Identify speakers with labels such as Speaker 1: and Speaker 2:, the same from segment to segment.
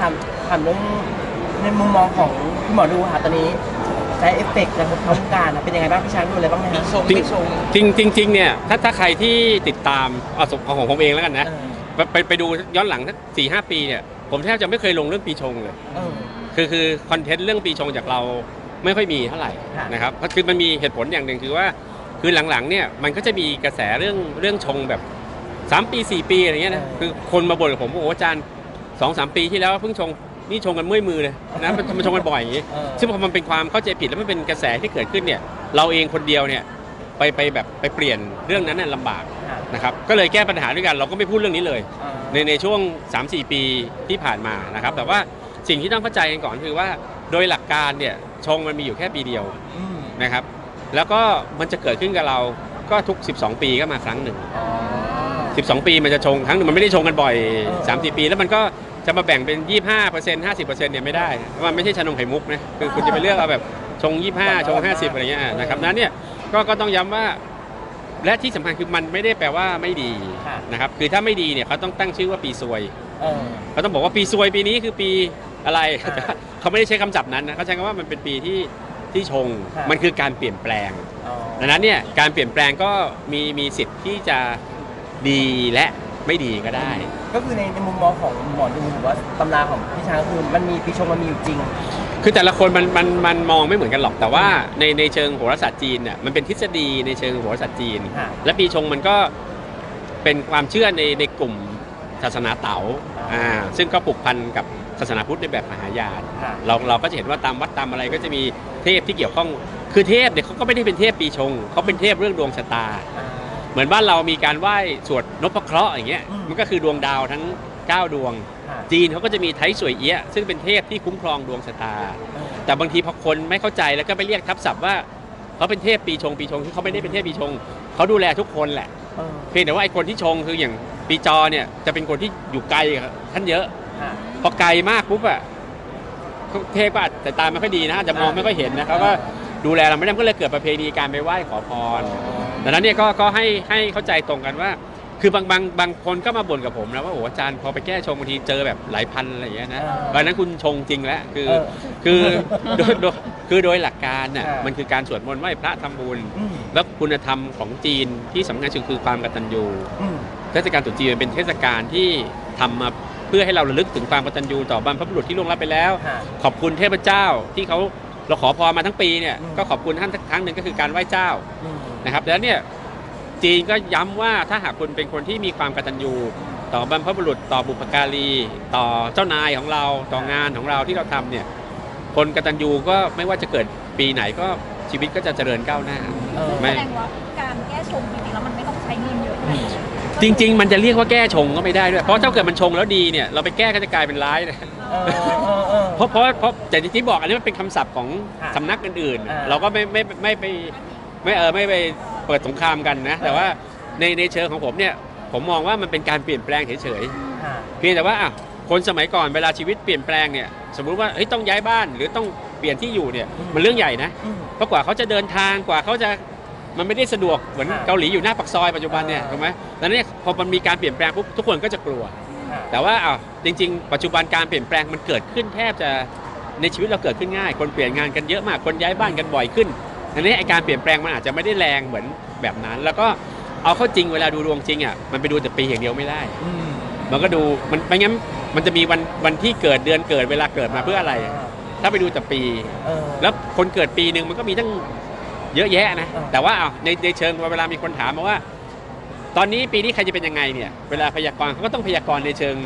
Speaker 1: ถามถามเรื่องในมุมมองของคุณหมอดูค่ะตอนนี้ใช้เอฟเฟกต์จากทางวงการอะเป็นยังไงบ้างพี่ช้างดูอะไรบ้างไหม
Speaker 2: ปี
Speaker 1: ฮะ
Speaker 2: ชง
Speaker 3: จริง
Speaker 2: ปีชง
Speaker 3: จริงจริงจริงเนี่ยถ้าถ้าใครที่ติดตามเอาสมของผมเองแล้วกันนะ
Speaker 1: เออ
Speaker 3: ไปไปไปดูย้อนหลังสักสี่ห้าปีเนี่ยผมแทบจะไม่เคยลงเรื่องปีชงเลย
Speaker 1: เออ
Speaker 3: คือคือคอนเทนต์เรื่องปีชงจากเราไม่ค่อยมีเท่าไหร่
Speaker 1: ค่ะ
Speaker 3: นะครับเพราะคือมันมีเหตุผลอย่างหนึ่งคือว่า คือหลังๆเนี่ยมันก็จะมีกระแสเรื่องเรื่องชงแบบ 3 ปี 4 ปีอะไรเงี้ยนะคือคนมาบ่นกับผมว่าโอ้อาจารย์ สองสามปีที่แล้วเพิ่งชงนี่ชงกันเมื่อยมือเลยนะมันมันชงกันบ่อยอย่างงี้
Speaker 1: เออ
Speaker 3: ซึ่งพอมันเป็นความเข้าใจผิดแล้วมันเป็นกระแสที่เกิดขึ้นเนี่ยเราเองคนเดียวเนี่ยไปไปแบบไปเปลี่ยนเรื่องนั้นน่ะลำบาก
Speaker 1: ค่ะ
Speaker 3: นะครับก็เลยแก้ปัญหาด้วยกันเราก็ไม่พูดเรื่องนี้เลย
Speaker 1: เออ
Speaker 3: ในในช่วง 3-4 ปีที่ผ่านมานะครับแต่ว่าสิ่งที่ต้องเข้าใจกันก่อนคือว่าโดยหลักการเนี่ยชงมันมีอยู่แค่ปีเดียว
Speaker 1: อืม
Speaker 3: นะครับแล้วก็มันจะเกิดขึ้นกับเราก็ทุก 12 ปีก็มาครั้งหนึ่ง
Speaker 1: อ๋อ
Speaker 3: 12 ปีมันจะชงครั้งหนึ่งมันไม่ได้ชงกันบ่อย
Speaker 1: เออ
Speaker 3: 3-4 ปี แล้วมันก็จะมาแบ่งเป็น 25% 50%เนี่ยไม่ได้เพราะมันไม่ใช่ชานมไข่มุกนะคือคุณจะไปเลือกเอาแบบชง 25 ชง 50 อะไรเงี้ยนะครับนั้นเนี่ยก็ก็ต้องย้ำว่า และที่สำคัญคือมันไม่ได้แปลว่าไม่ดี
Speaker 1: ค่ะ
Speaker 3: นะครับคือถ้าไม่ดีเนี่ยเขาต้องตั้งชื่อว่าปีซวย
Speaker 1: เออ
Speaker 3: เขาต้องบอกว่าปีซวยปีนี้คือปีอะไร
Speaker 1: อ่า
Speaker 3: เขาไม่ได้ใช้คำศัพท์นั้นนะเขาใช้คำว่ามันเป็นปีที่ที่ชง
Speaker 1: ครับ
Speaker 3: มันคือการเปลี่ยนแปลง
Speaker 1: อ๋อ
Speaker 3: ดังนั้นเนี่ยการเปลี่ยนแปลงก็มีมีสิทธิ์ที่จะ ดีและไม่ดีก็ได้
Speaker 1: ก็คือในในมุมมองของหมอดูหรือว่าตำราของพี่ช้างคือมันมีปีชงมันมีอยู่จริง
Speaker 3: คือแต่ละคนมันมันมันมองไม่เหมือนกันหรอกแต่ว่าในในเชิงโหราศาสตร์จีนเนี่ยมันเป็นทฤษฎีในเชิงโหราศาสตร์จีน
Speaker 1: ค่ะ
Speaker 3: และปีชงมันก็เป็นความเชื่อในในกลุ่มศาสนาเต๋าอ่าซึ่งก็ผูกพันกับศาสนาพุทธในแบบมหายาน
Speaker 1: ค่ะ
Speaker 3: เราเราก็จะเห็นว่าตามวัดตามอะไรก็จะมีเทพที่เกี่ยวข้องคือเทพเนี่ยเขาก็ไม่ได้เป็นเทพปีชงเขาเป็นเทพเรื่องดวงชะตา
Speaker 1: อ่า
Speaker 3: เหมือนบ้านเรามีการไหว้สวดนพเคราะห์อย่างเงี้ย
Speaker 1: อืม
Speaker 3: มันก็คือดวงดาวทั้ง 9 ดวง
Speaker 1: ค่ะ
Speaker 3: จีนเขาก็จะมีไทสวยเอี้ยะซึ่งเป็นเทพที่คุ้มครองดวงชะตา
Speaker 1: เออ
Speaker 3: แต่บางทีพอคนไม่เข้าใจแล้วก็ไปเรียกทับศัพท์ว่าเขาเป็นเทพปีชงปีชงที่เขาไม่ได้เป็นเทพปีชงเขาดูแลทุกคนแหละ
Speaker 1: เออ
Speaker 3: เพียงแต่ว่าไอ้คนที่ชงคืออย่างปีจอเนี่ยจะเป็นคนที่อยู่ไกลกับท่านเยอะ
Speaker 1: ค่ะ
Speaker 3: พอไกลมากปุ๊บอะเทพก็อาจแต่ตาไม่ค่อยดีนะอาจจะมองไม่ค่อยเห็นนะเขาก็ดูแลเราไม่ได้มันก็เลยเกิดประเพณีการไปไหว้ขอพร ดังนั้นเนี่ยก็ก็ให้ให้เข้าใจตรงกันว่า คือบางบางบางคนก็มาบ่นกับผมนะว่าโอ้อาจารย์พอไปแก้ชงบางทีเจอแบบหลายพันอะไรอย่างเงี้ยนะ
Speaker 1: เออ
Speaker 3: เพราะฉะนั้นคุณชงจริงแล้วคือ
Speaker 1: เออ
Speaker 3: คือโดยโดยคือโดยหลักการน่ะ
Speaker 1: เออ
Speaker 3: มันคือการสวดมนต์ไหว้พระทำบุญ
Speaker 1: อืม
Speaker 3: แล้วคุณธรรมของจีนที่สำคัญสุดคือความกตัญญู
Speaker 1: อืม
Speaker 3: เทศกาลตรุษจีนเป็นเทศกาลที่ทำมาเพื่อให้เราระลึกถึงความกตัญญูต่อบรรพบุรุษที่ล่วงลับไปแล้ว
Speaker 1: ค่ะ
Speaker 3: ขอบคุณเทพเจ้าที่เขาเราขอพรมาทั้งปีเนี่ย
Speaker 1: อืม
Speaker 3: ก็ขอบคุณท่านสักครั้งหนึ่งก็คือการไหว้เจ้า
Speaker 1: อืม
Speaker 3: นะครับแล้วเนี่ยจีนก็ย้ำว่าถ้าหากคุณเป็นคนที่มีความกตัญญูต่อบรรพบุรุษต่อบุพการี ต่อเจ้านายของเราต่องานของเราที่เราทำเนี่ยคนกตัญญูก็ไม่ว่าจะเกิดปีไหนก็ชีวิตก็จะเจริญก้าวหน้า
Speaker 1: เออ
Speaker 3: ไม่
Speaker 4: แสดงว่าการแก้ชงจริงๆแล้วมันไม่ต้องใช้เงินเยอะขนาดนั้น
Speaker 3: จริง ๆ มันจะเรียกว่าแก้ชงก็ไม่ได้ด้วยเพราะถ้าเกิดมันชงแล้วดีเนี่ยเราไปแก้ก็จะกลายเป็นร้ายนะ
Speaker 1: เออเออเออ
Speaker 3: เพราะเพราะเพราะแต่ที่บอกอันนี้มันเป็นคำศัพท์ของ
Speaker 1: ค่ะ
Speaker 3: สำนักอื่น
Speaker 1: อ่า
Speaker 3: ๆเราก็ไม่ไม่ไม่ไป ไม่เออไม่ไปเปิดสงครามกันนะ แต่ว่าในในเชิงของผมเนี่ยผมมองว่ามันเป็นการเปลี่ยนแปลงเฉย
Speaker 1: ค่ะ
Speaker 3: ๆเพียงแต่ว่าอะคนสมัยก่อนเวลาชีวิตเปลี่ยนแปลงเนี่ยสมมุติว่าเฮ้ยต้องย้ายบ้านหรือต้องเปลี่ยนที่อยู่เนี่ย
Speaker 1: อืม
Speaker 3: มันเรื่องใหญ่นะ
Speaker 1: อืม
Speaker 3: เพราะกว่าเขาจะเดินทางกว่าเขาจะมันไม่ได้สะดวกเหมือน
Speaker 1: ค่ะ
Speaker 3: เกาหลีอยู่หน้าปากซอยปัจจุบันเนี่ย
Speaker 1: อ่า
Speaker 3: ถูกไหมดังนั้นเนี่ยพอมันมีการเปลี่ยนแปลงปุ๊บทุกคนก็จะกลัว
Speaker 1: ค่ะ
Speaker 3: แต่ว่าอ้าวจริง ๆ ปัจจุบันการเปลี่ยนแปลงมันเกิดขึ้นแทบจะในชีวิตเราเกิดขึ้นง่าย คนเปลี่ยนงานกันเยอะมากคนย้ายบ้านกันบ่อยขึ้น ดังนั้นไอการเปลี่ยนแปลงมันอาจจะไม่ได้แรงเหมือนแบบนั้น แล้วก็เอาเข้าจริงเวลาดูดวงจริงอะมันไปดูแต่ปีอย่างเดียวไม่ได้
Speaker 1: อืม
Speaker 3: มันก็ดูมันไม่งั้นมันจะมีวันวันที่เกิดเดือนเกิดเวลาเกิดมาเพื่ออะไร ถ้าไปดูแต่ปี
Speaker 1: เออ
Speaker 3: แล้วคนเกิดปีหนึ่งมันก็มีตั้งเยอะแยะนะ
Speaker 1: เออ
Speaker 3: แต่ว่าอ้าวในในเชิงเวลามีคนถามมาว่า ตอนนี้ปีนี้ใครจะเป็นยังไงเนี่ย เวลาพยากรณ์เขาก็ต้องพยากรณ์ในเชิง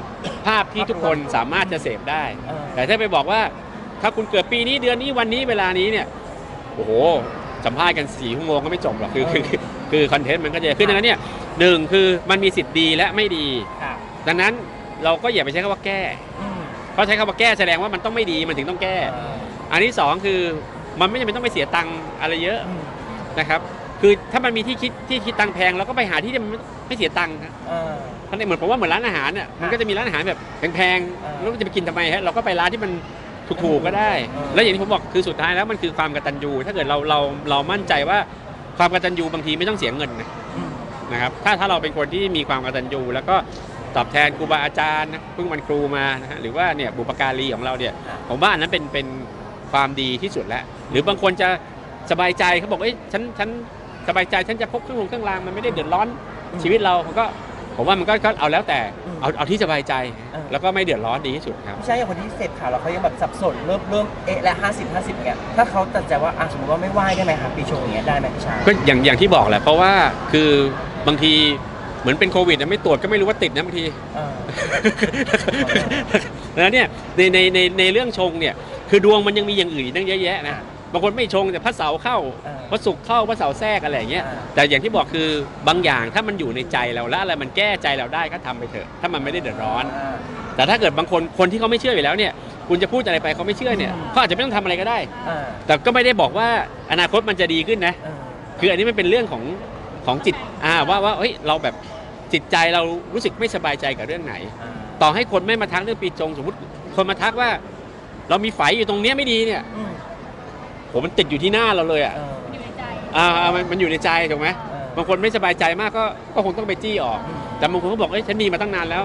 Speaker 3: ภาพที่ทุกคนสามารถจะเสพได้
Speaker 1: เออ
Speaker 3: แต่ถ้าไปบอกว่า ถ้าคุณเกิดปีนี้เดือนนี้วันนี้เวลานี้เนี่ย โอ้โห สัมภาษณ์กันสี่ชั่วโมงก็ไม่จบหรอกคือคือคือคือคอนเทนต์มันก็จะขึ้นดังนั้นเนี่ยหนึ่งคือมันมีสิทธิ์ดีและไม่ดี
Speaker 1: ค่ะ
Speaker 3: ดังนั้นเราก็อย่าไปใช้คำว่าแก้
Speaker 1: อืม
Speaker 3: เพราะใช้คำว่าแก้แสดงว่ามันต้องไม่ดีมันถึงต้องแก้
Speaker 1: เออ
Speaker 3: อันที่สองคือมันไม่จำเป็นต้องไปเสียตังค์อะไรเยอะ
Speaker 1: อืม
Speaker 3: นะครับ คือถ้ามันมีที่คิดที่คิดตังค์แพงเราก็ไปหาที่ที่มันไม่เสียตังค์ครับ
Speaker 1: เออ
Speaker 3: เพราะในเหมือนผมว่าเหมือนร้านอาหารน่ะมันก็จะมีร้านอาหารแบบแพง
Speaker 1: เออ
Speaker 3: ๆแล้วจะไปกินทำไมฮะเราก็ไปร้านที่มัน ถูกๆก็ได้ แล้วอย่างที่ผมบอกคือสุดท้ายแล้วมันคือความกตัญญู ถ้าเกิดเราเราเรามั่นใจว่าความกตัญญูบางทีไม่ต้องเสียเงินนะนะครับถ้าถ้าเราเป็นคนที่มีความกตัญญู แล้วก็ตอบแทนครูบาอาจารย์นะเพิ่งวันครูมานะฮะหรือว่าเนี่ยบุปการีของเราเนี่ยผมว่าอันนั้นเป็นเป็นความดีที่สุดแล้ว หรือบางคนจะสบายใจเขาบอกเอ้ยฉันฉันสบายใจฉันจะพกเครื่องลงเครื่องรางมันไม่ได้เดือดร้อนชีวิตเรามันก็ผมว่ามันก็เอาแล้วแต่เอาเอาที่สบายใจ แล้วก็ไม่เดือดร้อนดีที่สุดครับ
Speaker 1: ไม่ใช่อย่างคนที่เสพข่าวแล้วเขายังแบบสับสนเริ่มเริ่มเอะและห้าสิบห้าสิบเงี้ยถ้าเขาตัดใจว่าอะสมมติว่าไม่ไหว้ได้ไหมครับปีชงอย่างเงี้ยได้ไหมพี่ชาย
Speaker 3: ก็อย่างอย่างที่บอกแหละเพราะว่าคือบางทีเหมือนเป็นโควิดนะไม่ตรวจก็ไม่รู้ว่าติดนะบางที
Speaker 1: เออ
Speaker 3: แล้วเนี่ยในในในในเรื่องชงเนี่ยคือดวงมันยังมีอย่างอื่นอีกตั้งเยอะแยะนะ บางคนไม่ชงแต่พระเสาร์เข้า
Speaker 1: เออ
Speaker 3: พระศุกร์เข้าพระเสาร์แทรกอะไรอย่างเงี้ย
Speaker 1: อ่า
Speaker 3: แต่อย่างที่บอกคือบางอย่างถ้ามันอยู่ในใจเราแล้วอะไรมันแก้ใจเราได้ก็ทำไปเถอะ ถ้ามันไม่ได้เดือดร้อน
Speaker 1: อ่า
Speaker 3: แต่ถ้าเกิดบางคนคนที่เขาไม่เชื่ออยู่แล้วเนี่ย คุณจะพูดอะไรไปเขาไม่เชื่อเนี่ย
Speaker 1: อืม
Speaker 3: เขาอาจจะไม่ต้องทำอะไรก็ได้
Speaker 1: อ่า
Speaker 3: แต่ก็ไม่ได้บอกว่าอนาคตมันจะดีขึ้นนะ
Speaker 1: เออ
Speaker 3: คืออันนี้มันเป็นเรื่องของของจิตอ่าว่าว่าเฮ้ยเราแบบจิตใจเรารู้สึกไม่สบายใจกับเรื่องไหน
Speaker 1: อ่า
Speaker 3: ต่อให้คนไม่มาทักเรื่องปีจงสมมติคนมาทักว่า เรามีไฝอยู่ตรงเนี้ยไม่ดีเนี่ย
Speaker 1: อืม
Speaker 3: ผมมันติดอยู่ที่หน้าเราเลยอะ
Speaker 1: เออ
Speaker 4: อยู่ในใจ
Speaker 3: อ่ามันมันอยู่ในใจถูกไหม
Speaker 1: เออ
Speaker 3: บางคนไม่สบายใจมากก็ก็คงต้องไปจี้ออก
Speaker 1: อืม
Speaker 3: แต่บางคนก็บอกเอ้ยฉันมีมาตั้งนานแล้ว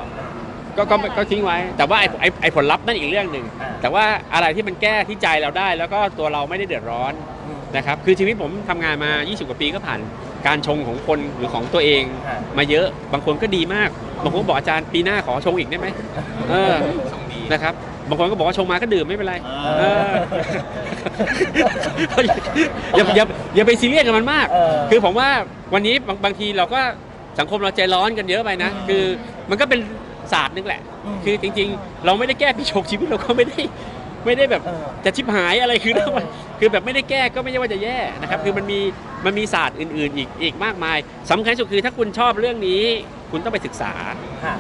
Speaker 3: ก็ก็ก็ทิ้งไว้ แต่ว่าไอ้ไอ้ไอ้ผลลัพธ์นั่นอีกเรื่องหนึ่ง
Speaker 1: อ่า
Speaker 3: แต่ว่าอะไรที่มันแก้ที่ใจเราได้ แล้วก็ตัวเราไม่ได้เดือดร้อน
Speaker 1: อืม
Speaker 3: นะครับคือชีวิตผมทำงานมา 20 กว่าปีก็ผ่านการชงของคนหรือของตัวเอง
Speaker 1: อ่า
Speaker 3: มาเยอะบางคนก็ดีมากบางคนก็บอกอาจารย์ปีหน้าขอชงอีกได้ไหมเออนะครับ บางคนก็บอกว่าชงมาก็ดื่มไม่เป็นไรเอออย่าอย่าอย่าไปซีเรียสกับมันมาก
Speaker 1: เออ
Speaker 3: คือผมว่าวันนี้บางบางทีเราก็สังคมเราใจร้อนกันเยอะไปนะ คือมันก็เป็นศาสตร์นึงแหละ
Speaker 1: อืม
Speaker 3: คือจริง ๆ เราไม่ได้แก้ปีชงชีวิตเราก็ไม่ได้ไม่ได้แบบ
Speaker 1: เออ
Speaker 3: จะชิบหายอะไรคือ
Speaker 1: เออ
Speaker 3: คือแบบไม่ได้แก้ก็ไม่ใช่ว่าจะแย่นะครับ
Speaker 1: เออ
Speaker 3: คือมันมีมันมีศาสตร์อื่น ๆ อีกอีกมากมายสำคัญที่สุดคือถ้าคุณชอบเรื่องนี้ คุณต้องไปศึกษา
Speaker 1: ค่ะ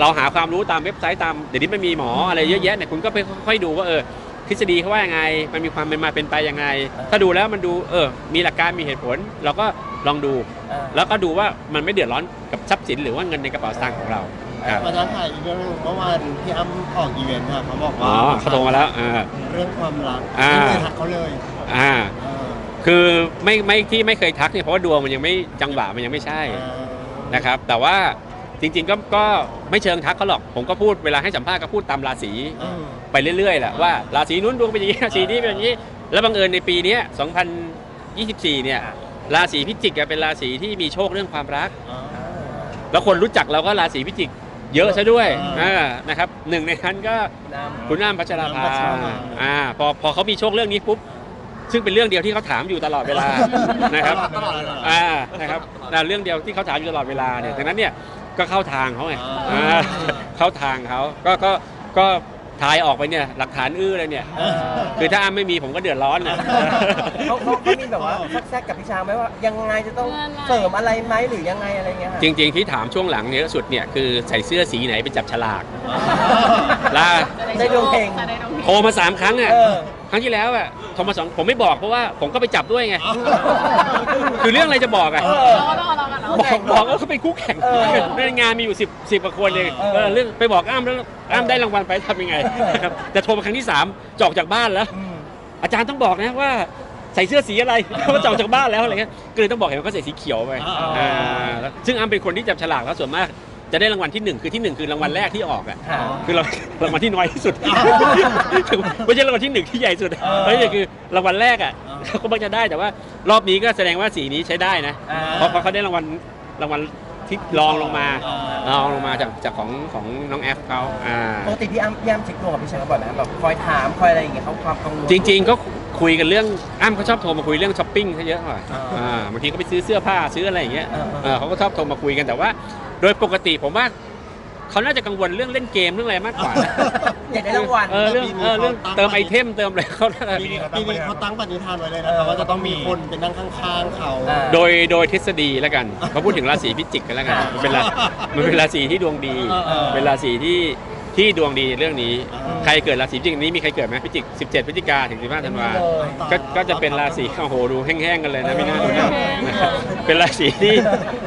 Speaker 3: เราหาความรู้ตามเว็บไซต์ตามเดี๋ยวนี้มันมีหมออะไรเยอะแยะเนี่ยคุณก็ไปค่อยๆดูว่าเออทฤษฎีเขาว่ายังไง มันมีความเป็นมาเป็นไปยังไง ถ้าดูแล้วมันดูเออ มีหลักการมีเหตุผล เราก็ลองดู
Speaker 1: เออ
Speaker 3: แล้วก็ดูว่ามันไม่เดือดร้อนกับทรัพย์สินหรือว่าเงินในกระเป๋าสตางค์ของเราครับ
Speaker 2: มาท้าทายอีกเรื่องหนึงเมื่อวานพี่อ้ำออกอีเวนต์ค่ะเขาบอก
Speaker 3: อ๋
Speaker 2: ว่า
Speaker 3: อเขาโทรมาแล้วอ่า
Speaker 2: เรื่องความรัก
Speaker 3: อ่า
Speaker 2: ไม่เคยทักเขาเลย
Speaker 3: อ่า
Speaker 2: เออ
Speaker 3: คือไม่ไม่ที่ไม่เคยทักเนี่ยเพราะว่าดวงมันยังไม่จังหวะมันยังไม่ใช่
Speaker 2: เออ
Speaker 3: นะครับ แต่ว่า จริงๆก็ก็ไม่เชิงทักเขาหรอก ผมก็พูดเวลาให้สัมภาษณ์ก็พูดตามราศี
Speaker 1: อืม
Speaker 3: ไปเรื่อยๆแหละว่าราศีนู้นดวงเป็นอย่างนี้ราศีนี้เป็นอย่างนี้ แล้วบังเอิญในปีเนี้ย2024 เนี่ยราศีพิจิกอะเป็นราศีที่มีโชคเรื่องความรัก
Speaker 2: อ๋อ
Speaker 3: แล้วคนรู้จักเราก็ราศีพิจิกเยอะซะด้วย
Speaker 2: อ่า
Speaker 3: อ่านะครับหนึ่งในนั้นก็
Speaker 1: น้ำ
Speaker 3: คุณน้ำพัชราภา
Speaker 2: น้ำพัชราภา
Speaker 3: อ่าพอพอเขามีโชคเรื่องนี้ปุ๊บซึ่งเป็นเรื่องเดียวที่เขาถามอยู่ตลอดเวลานะครับ
Speaker 2: ตลอดเลยเหรอ
Speaker 3: อ่านะครับแต่เรื่องเดียวที่เขาถามอยู่ตลอดเวลาเนี่ยดังนั้นเนี่ย ก็เข้าทางเขาไง
Speaker 2: อ่า
Speaker 3: อ่าเข้าทางเขาก็ก็ก็ทายออกไปเนี่ยหลักฐานอื้อเลยเนี่ย
Speaker 1: เออ
Speaker 3: คือถ้าอ้ำไม่มีผมก็เดือดร้อนนะ
Speaker 1: เขาเขาเขามีแบบว่าซักแซกกับพี่ชางไหมว่า ยังไงจะต้องเสริมอะไรไหมหรือยังไงอะไรเงี้ยค่ะ
Speaker 3: จริง ๆ ที่ถามช่วงหลังเนี่ยสุดเนี่ยคือใส่เสื้อสีไหนไปจับฉลากลา
Speaker 1: ได้ดวงเฮง
Speaker 4: จะได้ดวงเฮง
Speaker 3: โทรมาสามครั้งอะ
Speaker 1: เออ
Speaker 3: ครั้งที่แล้วอะโทรมาสองผมไม่บอกเพราะว่าผมก็ไปจับด้วยไง คือเรื่องอะไรจะบอกอะ
Speaker 1: เอ
Speaker 4: ร
Speaker 1: อ
Speaker 4: อรอรอกันเนาะ
Speaker 3: บอกบอกว่าเขาเป็นคู่แข่ง
Speaker 1: เออ
Speaker 3: ในงานมีอยู่สิบสิบกว่าคนเลย
Speaker 1: เออ
Speaker 3: เออเรื่องไปบอกอ้ำแล้วอ้ำได้รางวัลไปทำยังไงนะครับแต่โทรมาครั้งที่สามจออกจากบ้านแล้ว
Speaker 1: อืม
Speaker 3: อาจารย์ต้องบอกนะว่าใส่เสื้อสีอะไร เพราะว่าจะออกจากบ้านแล้วอะไรเงี้ยก็เลยต้องบอกเห็นว่าเขาใส่สีเขียวไป
Speaker 2: อ๋อ
Speaker 3: อ่าแล้วซึ่งอ้ำเป็นคนที่จับฉลากแล้วส่วนมาก จะได้รางวัลที่หนึ่งคือที่หนึ่งคือรางวัลแรกที่ออกอะ
Speaker 1: ค่ะ
Speaker 3: คือเรารางวัลที่น้อยที่สุดไม่ใช่รางวัลที่หนึ่งที่ใหญ่สุด
Speaker 1: เออ
Speaker 3: เฮ้ยคือรางวัลแรกอะเขาก็มักจะได้แต่ว่ารอบนี้ก็แสดงว่าสีนี้ใช้ได้นะ
Speaker 1: อ่า
Speaker 3: เพราะเพราะเขาได้รางวัลรางวัลที่รองลงมา
Speaker 2: อ่าร
Speaker 3: องลงมาจากจากของของน้องแอฟเขาอ่า
Speaker 1: ปกติพี่อ้ำพี่อ้ำเช็คดวงกับพี่ชางบ่อยไหมแบบคอยถามคอยอะไรอย่างเงี้ยเขาความกังวล
Speaker 3: จริง ๆ ก็คุยกันเรื่องอ้ำเขาชอบโทรมาคุยเรื่องช้อปปิ้งซะเยอะกว่า
Speaker 1: อ่า
Speaker 3: อ่าบางทีก็ไปซื้อเสื้อผ้าซื้ออะไรอย่างเงี้ย
Speaker 1: เออเออ
Speaker 3: เออเขาก็ชอบโทรมาคุยกันแต่ว่า โดยปกติผมว่าเขาน่าจะกังวลเรื่องเล่นเกมเรื่องอะไรมากกว่า
Speaker 1: อยากได้รางวัล
Speaker 3: เออเรื่องเออเรื่องเติมไอเทมเติมอะไรเขาน่าจะ
Speaker 2: ปีนี้ปีนี้เขาตั้งปณิธานไว้เลยนะครับว่าจะต้องมีคนเป็นนั่งข้างๆเขา
Speaker 1: อ่า
Speaker 3: โดยโดยทฤษฎีแล้วกันเขาพูดถึงราศีพิจิกกันแล้วกันมันเป็นรามันเป็นราศีที่ดวงดี
Speaker 2: เออเออ
Speaker 3: เป็นราศีที่ที่ดวงดีในเรื่องนี้
Speaker 2: อืม
Speaker 3: ใครเกิดราศีพิจิกนี้มีใครเกิดไหมพิจิก 17พฤศจิกาถึง15ธันวา
Speaker 1: เลย
Speaker 3: ก็ก็จะเป็นราศีโอ้โหดูแห้งๆกันเลยนะไม่น่าดูนะนะครับเป็นราศีที่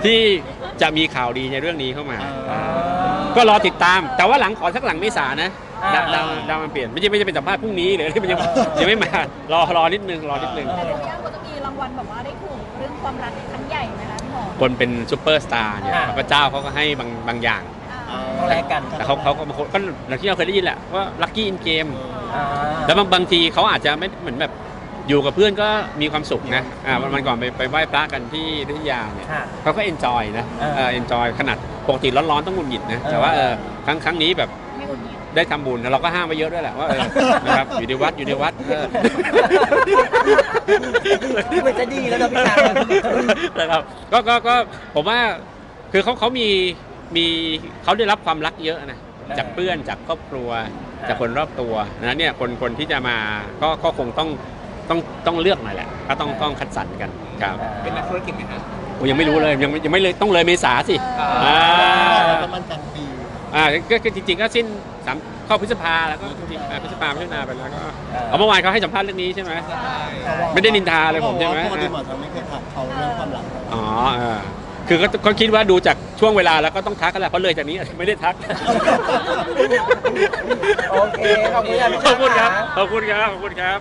Speaker 3: ที่ จะมีข่าวดีในเรื่องนี้เข้ามา
Speaker 1: อ่า
Speaker 3: ก็รอติดตาม แต่ว่าหลังขอสักหลังเมษานะ
Speaker 1: อ่า
Speaker 3: ดาวดาวดาวมันเปลี่ยนไม่ใช่ไม่ใช่เป็นสัมภาษณ์พรุ่งนี้หรืออะไรมันยัง
Speaker 1: เออ
Speaker 3: ยังไม่มารอรอนิดนึงรอนิดนึง
Speaker 4: แต่ย่างก็จะมีรางวัลแบบว่าได้ถูกเรื่องความรักครั้งใหญ่ไหมคะพี่หมอ
Speaker 3: คนเป็นซูเปอร์สตาร์เนี่ย
Speaker 1: อ่า
Speaker 3: พระเจ้าเขาก็ให้บางบางอย่าง
Speaker 4: อ่า
Speaker 1: ของแลกกัน
Speaker 3: แต่เขาเขาก็บางคนก็อย่างที่เราเคยได้ยินแหละว่าลัคกี้อินเกม
Speaker 1: อ่า
Speaker 3: แล้วบางบางทีเขาอาจจะไม่เหมือนแบบ อยู่กับเพื่อนก็มีความสุขนะอ่าวันวันก่อนไปไปไหว้พระกันที่อยุธยาเนี่ย
Speaker 1: ค่ะ
Speaker 3: เขาก็เอนจอยนะ
Speaker 1: เออ
Speaker 3: เออเอนจอยขนาดปกติร้อนๆต้องหงุดหงิดนะ
Speaker 1: เออ
Speaker 3: แต่ว่าเออครั้งครั้งนี้แบบ
Speaker 4: ไม่คนนี้
Speaker 3: ได้ทำบุญเราก็ห้ามไปเยอะด้วยแหละว่าเออ นะครับอยู่ในวัดอยู่ในวัดเออ
Speaker 1: มันจะดีแล้วนะพี่ชาย
Speaker 3: นะครับก็ก็ก็ผมว่าคือเขาเขามีมีเขาได้รับความรักเยอะนะจากเพื่อนจากครอบครัว จากคนรอบตัวนะเนี่ยคนคนที่จะมาก็ก็คงต้อง ต้องต้องเลือกหน่อยแหละก็ต้องต้องคัดสรรกันครับ
Speaker 2: เป็นนักธุรกิจไหมฮะ
Speaker 3: โอ้ยังไม่รู้เลยยังไม่ยังไม่เลยต้องเลยเมษาสิ
Speaker 1: อ่า
Speaker 3: อ่า
Speaker 2: ประมาณกลางปี
Speaker 3: อ่าก็ก็จริงๆก็สิ้นสามเข้าพฤษภาแล้วก็จริงๆอ่าพฤษภาพฤษภาไปแล้วก็เอาเมื่อวานเขาให้สัมภาษณ์เรื่องนี้ใช่ไหมไม่ได้นินทาเลยผมใช่ไหม
Speaker 2: ปกติหมอจะไม่เคยถามเขาเรื่องความรัก
Speaker 3: อ๋อเออคือก็ก็คิดว่าดูจากช่วงเวลาแล้วก็ต้องทักกันแหละเพราะเลยจากนี้ไม่ได้ทัก
Speaker 1: โอเค ขอบคุณครับพี่
Speaker 3: ขอบคุณครับ
Speaker 1: ชายะ
Speaker 3: ขอบคุณครับ ขอบคุณครับ